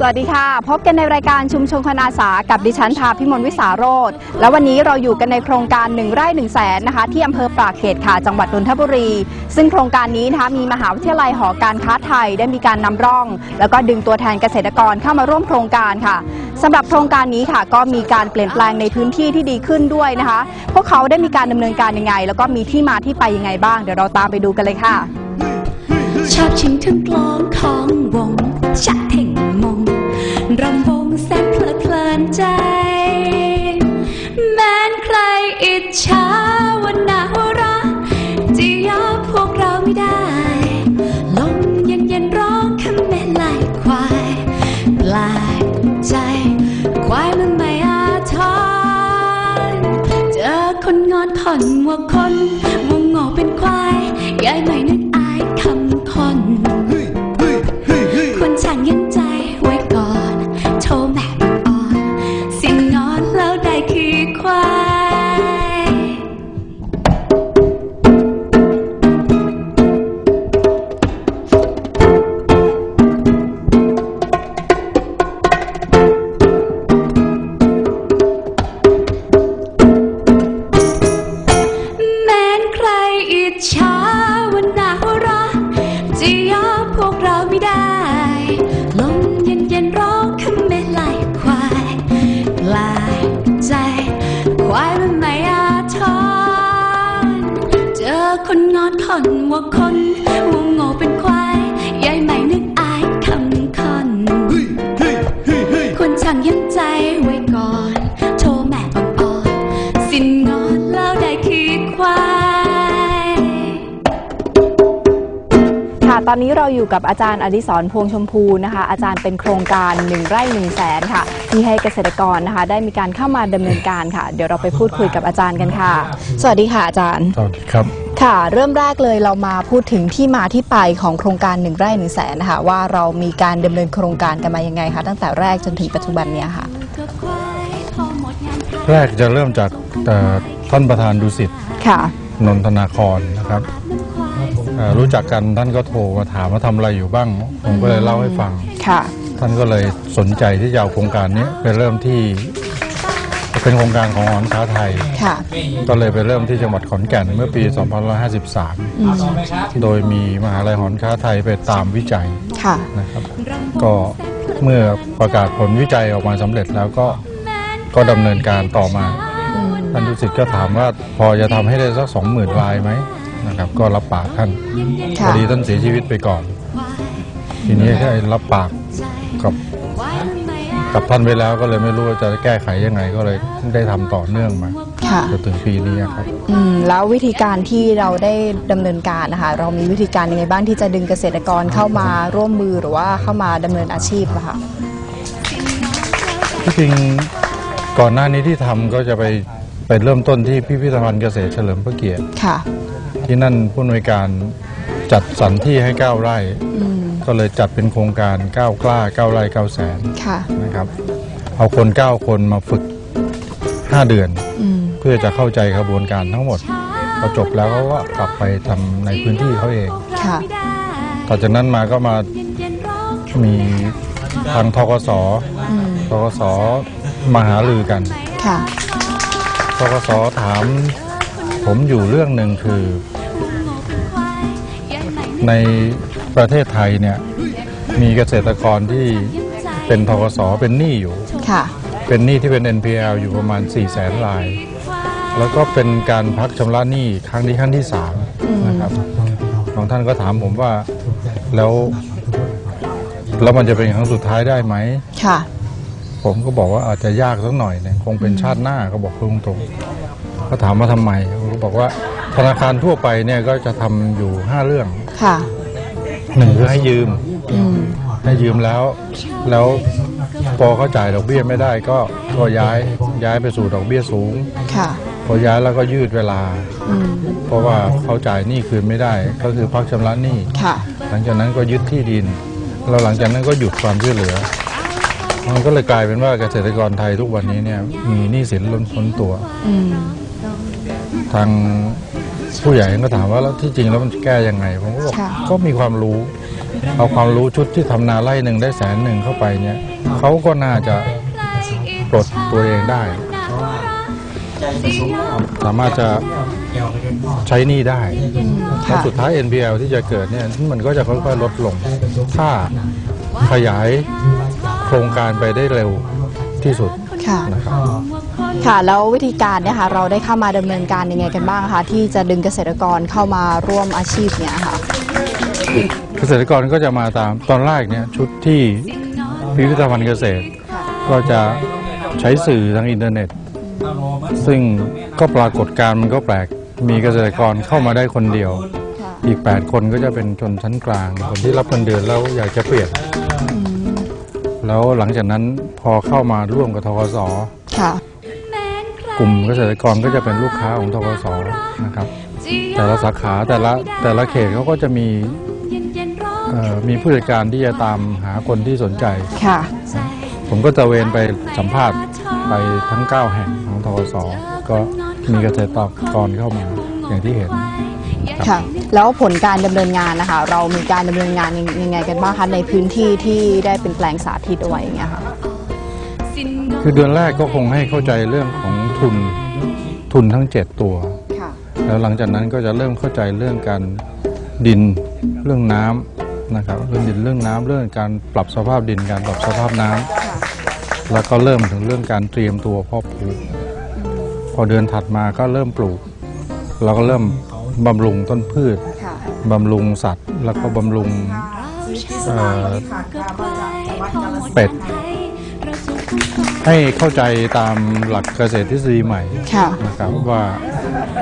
สวัสดีค่ะ พบกันในรายการชุมชนคนอาสากับดิฉันภาพิมลวิสาโรธแล้ววันนี้เราอยู่กันในโครงการ1ไร่1แสนนะคะ ที่อำเภอปรากเขตค่ะจังหวัดนนทบุรี ซึ่งโครงการนี้นะคะมีมหาวิทยาลัยหอการค้าไทยได้มีการนำร่อง แล้วก็ดึงตัวแทนเกษตรกรเข้ามาร่วมโครงการค่ะสำหรับโครงการนี้ค่ะ ก็มีการเปลี่ยนแปลงในพื้นที่ที่ดีขึ้นด้วยนะคะ พวกเขาได้มีการดำเนินการยังไง แล้วก็มีที่มาที่ไปยังไงบ้างเดี๋ยวเราตามไปดูกันเลยค่ะชอบชิงถึงกลองของวง แสนเพลิดเพลินใจ นขอนว่าคนวัวโง่เป็นควายยายไม่นึกอายคำคอนควรช่างยันใจไว้ก่อนโทรแม่อ่อนๆสิ้นงอนแล้วได้คือควาย ค่ะตอนนี้เราอยู่กับอาจารย์อดิศรพวงชมพูนะคะ อาจารย์เป็นโครงการ1ไร่1แสนค่ะ ที่ให้เกษตรกรนะคะ ได้มีการเข้ามาดำเนินการค่ะ เดี๋ยวเราไปพูดคุยกับอาจารย์กันค่ะ สวัสดีค่ะอาจารย์ สวัสดีครับ ค่ะ เริ่มแรกเลยเรามาพูดถึงที่มาที่ไปของโครงการ1ไร่1แสนนะคะว่าเรามีการดำเนินโครงการกันมายังไงคะตั้งแต่แรกจนถึงปัจจุบันเนี้ยค่ะ แรกจะเริ่มจากเอ่อท่านประธานดุสิตค่ะนนทนาครนะครับเอ่อรู้จักกันท่านก็โทรมาถามว่าทำอะไรอยู่บ้าง ผมก็เลยเล่าให้ฟังค่ะท่านก็เลยสนใจที่จะเอาโครงการนี้ไปเริ่มที่ เป็นโครงการของหอนค้าไทย ค่ะ ก็เลยไปเริ่มที่จังหวัดขอนแก่นเมื่อปีอืม2553 โดยมีมหาลัยหอนค้าไทยไปตามวิจัยค่ะ นะครับ ก็เมื่อประกาศผลวิจัยออกมาสำเร็จแล้วก็ก็ดำเนินการต่อมาอืมท่านดุสิตก็ถามว่าพอจะทำให้ได้สักสองหมื่นลายไหมนะครับ ก็รับปากท่านพค่ะ อดีท่านเสียชีวิตไปก่อน ทีนี้ได้รับปาก กับกับท่านไปแล้วก็เลยไม่รู้ว่าจะแก้ไขยังไงก็เลยได้ทำต่อเนื่องมาค่ะ จนถึงปีนี้ครับ อืมแล้ววิธีการที่เราได้ดำเนินการนะคะเรามีวิธีการยังไงบ้างที่จะดึงเกษตรกรเข้ามาร่วมมือหรือว่าเข้ามาดำเนินอาชีพอะค่ะ ที่จริงก่อนหน้านี้ที่ทำก็จะไปไปเริ่มต้นที่พิพิธภัณฑ์เกษตรเฉลิมพระเกียรติ ค่ะ ที่นั่นผู้อำนวยการจัดสรรที่ให้9ไร่ อืม ก็เลยจัดเป็นโครงการ9กล้า9ไร่9แสนค่ะ นะครับ เอาคน 9 คนมาฝึก 5 เดือน อืม เพื่อจะเข้าใจกระบวนการทั้งหมดพอจบแล้วเขาก็กลับไปทำในพื้นที่เขาเอง ค่ะ ต่อจากนั้นมาก็มามีทางทกสอืมทกสมาหาลือกัน ค่ะ ทกสถาม ผมอยู่เรื่องหนึ่งคือ ใน ประเทศไทยเนี่ยมีเกษตรกรที่เป็นทกสเป็นหนี้อยู่ ค่ะ เป็นหนี้ที่เป็น NPL อยู่ประมาณ 4 0 0แสนราย แล้วก็เป็นการพักชำระหนี้ครั้งนี้ครั้งที่อืม3นะครับของท่านก็ถามผมว่าแล้วแล้วมันจะเป็นครั้งสุดท้ายได้ไหม ค่ะ ผมก็บอกว่าอาจจะยากสักหน่อยเนี่ยคงเป็นชาติหน้าก็บอกตรงๆก็ถามว่าทำไมผมก็บอกว่าธนาคารทั่วไปเนี่ยก็จะทำอยู่ 5 เรื่อง ค่ะ หนึ่งคือให้ยืมอืม ให้ยืมแล้ว แล้วพอเขาจ่ายดอกเบี้ยไม่ได้ก็ก็ย้ายย้ายไปสู่ดอกเบี้ยสูง ค่ะ พอย้ายแล้วก็ยืดเวลา อืม เพราะว่าเขาจ่ายหนี้คืนไม่ได้ ก็คือพักชำระหนี้ ค่ะ หลังจากนั้นก็ยึดที่ดินแล้วหลังจากนั้นก็หยุดความช่วยเหลือ มันก็เลยกลายเป็นว่าเกษตรกรไทยทุกวันนี้เนี่ยมีหนี้สินล้นพ้นตัว อืม ทาง ผู้ใหญ่ก็ถามว่าแล้วที่จริงแล้วมันจะแก้ยังไง ผมก็บอกค่ะ ก็มีความรู้ เอาความรู้ชุดที่ทำนาไร่หนึ่งได้แสนหนึ่งเข้าไปเนี่ยเขาก็น่าจะปลดตัวเองได้ สามารถจะใช้หนี้ได้แล้วค่ะสุดท้าย NPL ที่จะเกิดเนี่ยมันก็จะค่อยๆลดลง ถ้าขยายโครงการไปได้เร็วที่สุด ค่ะนะครับ ค่ะแล้ววิธีการเนี่ยค่ะเราได้เข้ามาดำเนินการยังไงกันบ้างคะที่จะดึงเกษตรกรเข้ามาร่วมอาชีพเนี่ยค่ะ เกษตรกรก็จะมาตามตอนแรกเนี่ยชุดที่พิพิธภัณฑ์เกษตร ก็จะใช้สื่อทางอินเทอร์เน็ต ซึ่งก็ปรากฏการณ์มันก็แปลกมีเกษตรกรเข้ามาได้คนเดียวค่ะอีก 8 คนก็จะเป็นชนชั้นกลาง คนที่รับเงินเดือนแล้วอยากจะเปลี่ยน แล้วหลังจากนั้นพอเข้ามาร่วมกับทกสค่ะ กลุ่มเกษตรกรก็จะเป็นลูกค้าของทกสนะครับ แต่ละสาขาแต่ละแต่ละเขตเขาก็จะมีเอ่อมีผู้จัดการที่จะตามหาคนที่สนใจค่ะ ผมก็ตระเวนไปสัมภาษณ์ไปทั้ง 9 แห่งของทกสก็มีเกษตรกรเข้ามาอย่างที่เห็น ค่ะ แล้วผลการดำเนินงานนะคะ เรามีการดำเนินงานยังไงกันบ้างคะในพื้นที่ที่ได้เป็นแปลงสาธิตเอาไว้อย่างเงี้ยค่ะ คือเดือนแรกก็คงให้เข้าใจเรื่องของทุนทุนทั้ง 7 ตัว ค่ะ แล้วหลังจากนั้นก็จะเริ่มเข้าใจเรื่องการดินเรื่องน้ำนะครับเรื่องดินเรื่องน้ำเรื่องการปรับสภาพดินการปรับสภาพน้ำแล้วก็เริ่มถึงเรื่องการเตรียมตัวเพาะปลูกพอเดือนถัดมาก็เริ่มปลูก เราก็เริ่ม บำรุงต้นพืชค่ะบำรุงสัตว์ แล้วก็บำรุงเอ่อเป็ด ให้เข้าใจตามหลักเกษตรทฤษฎีใหม่ค่ะนะครับว่า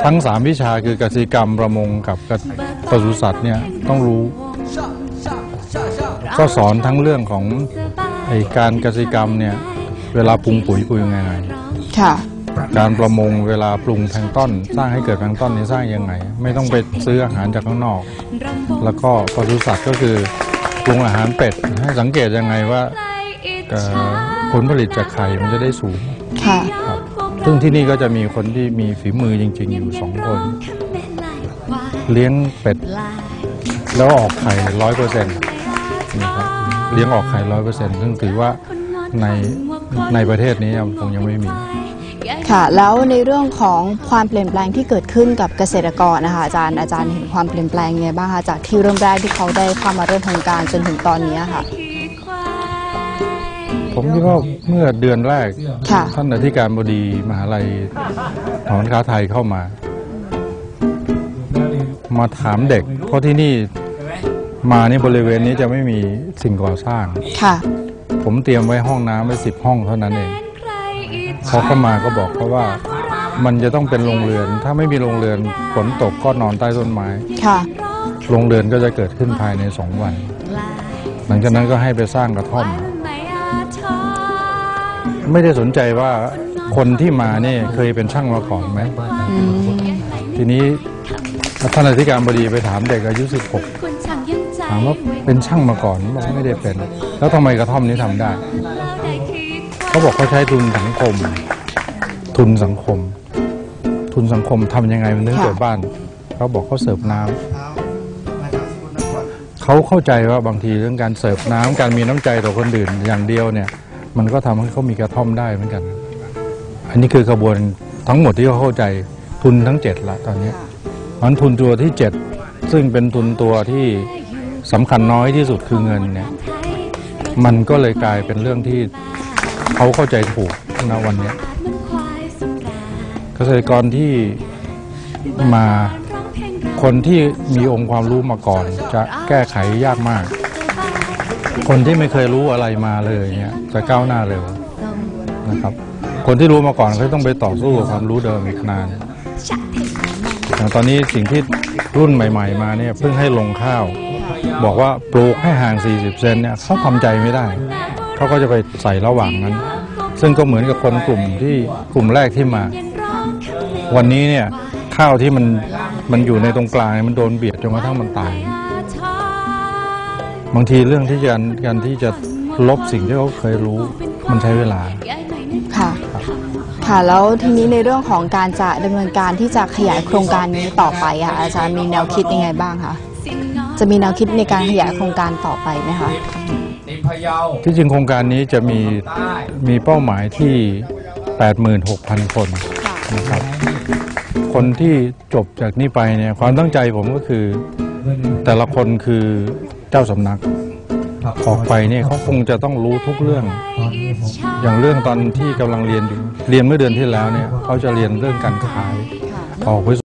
ทั้ง3วิชาคือกสิกรรมประมงกับปศุสัตว์เนี่ยต้องรู้ ก็สอนทั้งเรื่องของไอการกสิกรรมเนี่ยเวลาปรุงปุ๋ยปรุงยังไงค่ะ การประมงเวลาปรุงแพลงก์ต้น สร้างให้เกิดแพลงก์ต้นนี้สร้างยังไง ไม่ต้องไปซื้ออาหารจากข้างนอก แล้วก็ปศุสัตว์ก็คือปรุงอาหารเป็ดให้สังเกตยังไงว่าเอ่อผลผลิตจากไข่มันจะได้สูงค่ะครับซึ่งที่นี่ก็จะมีคนที่มีฝีมือจริง ๆ อยู่สองคน เลี้ยงเป็ด แล้วออกไข่ร้อยเปอร์เซ็นต์นะครับเลี้ยงออกไข่ร้อยเปอร์เซ็นต์ซึ่งถือว่าในในประเทศนี้คงยังไม่มี ค่ะ แล้วในเรื่องของความเปลี่ยนแปลงที่เกิดขึ้นกับเกษตรกรนะคะอาจารย์อาจารย์เห็นความเปลี่ยนแปลงยังไงบ้างคะจากที่เริ่มแรกที่เขาได้เข้ามาเริ่มโครงการจนถึงตอนนี้ค่ะ ผมคิดว่าเมื่อเดือนแรก ค่ะ ท่านอธิการบดีมหาลัยหอการค้าไทยเข้ามา มาถามเด็ก เพราะที่นี่มานี่บริเวณนี้จะไม่มีสิ่งก่อสร้าง ค่ะ ผมเตรียมไว้ห้องน้ำไว้สิบห้องเท่านั้นเอง เขาเข้ามาก็บอกเขาว่ามันจะต้องเป็นโรงเรือน ถ้าไม่มีโรงเรือนฝนตกก็นอนใต้ต้นไม้ ค่ะ โรงเรือนก็จะเกิดขึ้นภายในสองวัน หลังจากนั้นก็ให้ไปสร้างกระท่อม ไม่ได้สนใจว่าคนที่มาเนี่ยเคยเป็นช่างมาก่อนไหมอืมทีนี้ท่านอธิการบดีไปถามเด็กอายุ 16 ถามว่าเป็นช่างมาก่อนบอกไม่ได้เป็น แล้วทำไมกระท่อมนี้ทำได้ เขาบอกเขาใช้ทุนสังคม ทุนสังคม ทุนสังคมทำยังไงมันถึงเกิดบ้าน เขาบอกเขาเสิร์ฟน้ำเขาเข้าใจว่าบางทีเรื่องการเสิร์ฟน้ำการมีน้ำใจต่อคนอื่นอย่างเดียวเนี่ย มันก็ทำให้เขามีกระท่อมได้เหมือนกัน อันนี้คือกระบวนทั้งหมดที่เขาเข้าใจทุนทั้งเจ็ดละตอนนี้มันทุนตัวที่เจ็ดซึ่งเป็นทุนตัวที่สำคัญน้อยที่สุดคือเงินเนี่ย มันก็เลยกลายเป็นเรื่องที่ เขาเข้าใจถูกณวันนี้เกษตรกรที่มาคนที่มีองค์ความรู้มาก่อน จะแก้ไขยากมาก คนที่ไม่เคยรู้อะไรมาเลยเนี่ยจะก้าวหน้าเร็วนะครับ คนที่รู้มาก่อนเขาต้องไปต่อสู้กับความรู้เดิมอีกนานอย่างตอนนี้สิ่งที่รุ่นใหม่ ๆ มาเนี่ยเพิ่งให้ลงข้าว บอกว่าปลูกให้ห่าง 40 เซนเนี่ยเขาทำใจไม่ได้ เขาก็จะไปใส่ระหว่างนั้น ซึ่งก็เหมือนกับคนกลุ่มที่กลุ่มแรกที่มา วันนี้เนี่ยข้าวที่มันมันอยู่ในตรงกลางมันโดนเบียดจนกระทั่งมันตาย บางทีเรื่องที่จะการที่จะลบสิ่งที่เขาเคยรู้มันใช้เวลาค่ะค่ะแล้วทีนี้ในเรื่องของการจะดำเนินการที่จะขยายโครงการนี้ต่อไปอะอาจารย์มีแนวคิดยังไงบ้างคะจะมีแนวคิดในการขยายโครงการต่อไปไหมคะ ที่จริงโครงการนี้จะมีใต้มีเป้าหมายที่ 86,000 คนนะครับ คนที่จบจากนี้ไปเนี่ยความตั้งใจผมก็คือแต่ละคนคือเจ้าสำนักออกไปเนี่ยเขาคงจะต้องรู้ทุกเรื่อง อย่างเรื่องตอนที่กำลังเรียนอยู่ เรียนเมื่อเดือนที่แล้วเนี่ยเขาจะเรียนเรื่องการขายออกไป